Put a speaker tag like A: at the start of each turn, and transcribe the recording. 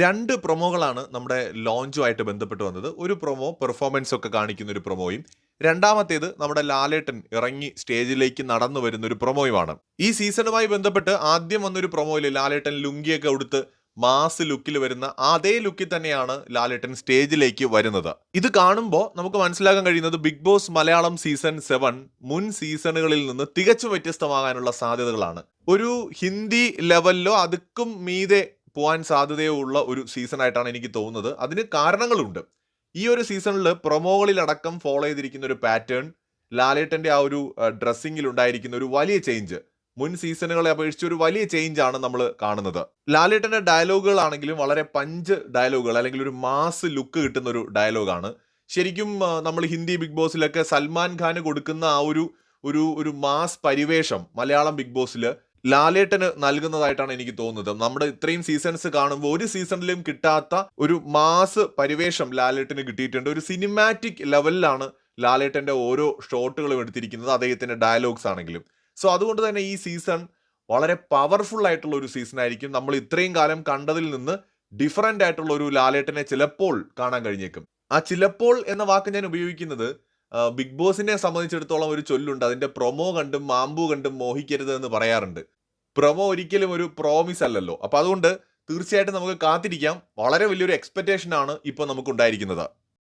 A: രണ്ട് പ്രൊമോകളാണ് നമ്മുടെ ലോഞ്ചുമായിട്ട് ബന്ധപ്പെട്ട് വന്നത്. ഒരു പ്രൊമോ പെർഫോമൻസ് ഒക്കെ കാണിക്കുന്ന ഒരു പ്രൊമോയും. രണ്ടാമത്തേത് നമ്മുടെ ലാലേട്ടൻ ഇറങ്ങി സ്റ്റേജിലേക്ക് നടന്നു വരുന്ന ഒരു പ്രൊമോയുമാണ്. ഈ സീസണുമായി ബന്ധപ്പെട്ട് ആദ്യം വന്നൊരു പ്രൊമോയിൽ ലാലേട്ടൻ ലുങ്കിയൊക്കെ ഉടുത്ത് മാസ് ലുക്കിൽ വരുന്ന അതേ ലുക്കിൽ തന്നെയാണ് ലാലേട്ടൻ സ്റ്റേജിലേക്ക് വരുന്നത്. ഇത് കാണുമ്പോൾ നമുക്ക് മനസ്സിലാക്കാൻ കഴിയുന്നത് big boss Malayalam season seven മുൻ സീസണുകളിൽ നിന്ന് തികച്ചും വ്യത്യസ്തമാകാനുള്ള സാധ്യതകളാണ്. ഒരു ഹിന്ദി ലെവലിലോ അതുക്കും മീതെ പോകാൻ സാധ്യതയുള്ള ഒരു സീസൺ ആയിട്ടാണ് എനിക്ക് തോന്നുന്നത്. അതിന് കാരണങ്ങളുണ്ട്. ഈ ഒരു സീസണിൽ പ്രൊമോകളിലടക്കം ഫോളോ ചെയ്തിരിക്കുന്ന ഒരു പാറ്റേൺ ലാലേട്ടന്റെ ആ ഒരു ഡ്രസ്സിങ്ങിൽ ഉണ്ടായിരിക്കുന്ന ഒരു വലിയ ചേഞ്ച് മുൻ സീസണുകളെ അപേക്ഷിച്ച് ഒരു വലിയ ചേഞ്ച് ആണ് നമ്മൾ കാണുന്നത്. ലാലേട്ടന്റെ ഡയലോഗുകളാണെങ്കിലും വളരെ പഞ്ച് ഡയലോഗുകൾ അല്ലെങ്കിൽ ഒരു മാസ് ലുക്ക് കിട്ടുന്ന ഒരു ഡയലോഗാണ് ശരിക്കും നമ്മൾ ഹിന്ദി ബിഗ് ബോസിലൊക്കെ സൽമാൻ ഖാന് കൊടുക്കുന്ന ആ ഒരു ഒരു ഒരു മാസ് പരിവേഷം മലയാളം ബിഗ് ബോസിൽ ലാലേട്ടന് നൽകുന്നതായിട്ടാണ് എനിക്ക് തോന്നുന്നത്. നമ്മുടെ ഇത്രയും സീസൺസ് കാണുമ്പോൾ ഒരു സീസണിലും കിട്ടാത്ത ഒരു മാസ് പരിവേഷം ലാലേട്ടന് കിട്ടിയിട്ടുണ്ട്. ഒരു സിനിമാറ്റിക് ലെവലിലാണ് ലാലേട്ടന്റെ ഓരോ ഷോട്ടുകളും എടുത്തിരിക്കുന്നത് അദ്ദേഹത്തിന്റെ ഡയലോഗ്സ് ആണെങ്കിലും. സോ അതുകൊണ്ട് തന്നെ ഈ സീസൺ വളരെ പവർഫുൾ ആയിട്ടുള്ള ഒരു സീസൺ ആയിരിക്കും. നമ്മൾ ഇത്രയും കാലം കണ്ടതിൽ നിന്ന് ഡിഫറന്റ് ആയിട്ടുള്ള ഒരു ലാലേട്ടനെ ചിലപ്പോൾ കാണാൻ കഴിഞ്ഞേക്കും. ആ ചിലപ്പോൾ എന്ന വാക്ക് ഞാൻ ഉപയോഗിക്കുന്നത് ബിഗ് ബോസിനെ സംബന്ധിച്ചിടത്തോളം ഒരു ചൊല്ലുണ്ട്. അതിന്റെ പ്രൊമോ കണ്ടും മാമ്പു കണ്ടും മോഹിക്കരുത് എന്ന് പറയാറുണ്ട്. പ്രൊമോ ഒരിക്കലും ഒരു പ്രോമിസ് അല്ലല്ലോ. അപ്പൊ അതുകൊണ്ട് തീർച്ചയായിട്ടും നമുക്ക് കാത്തിരിക്കാം. വളരെ വലിയൊരു എക്സ്പെക്റ്റേഷൻ ആണ് ഇപ്പോൾ നമുക്ക് ഉണ്ടായിരിക്കുന്നത്.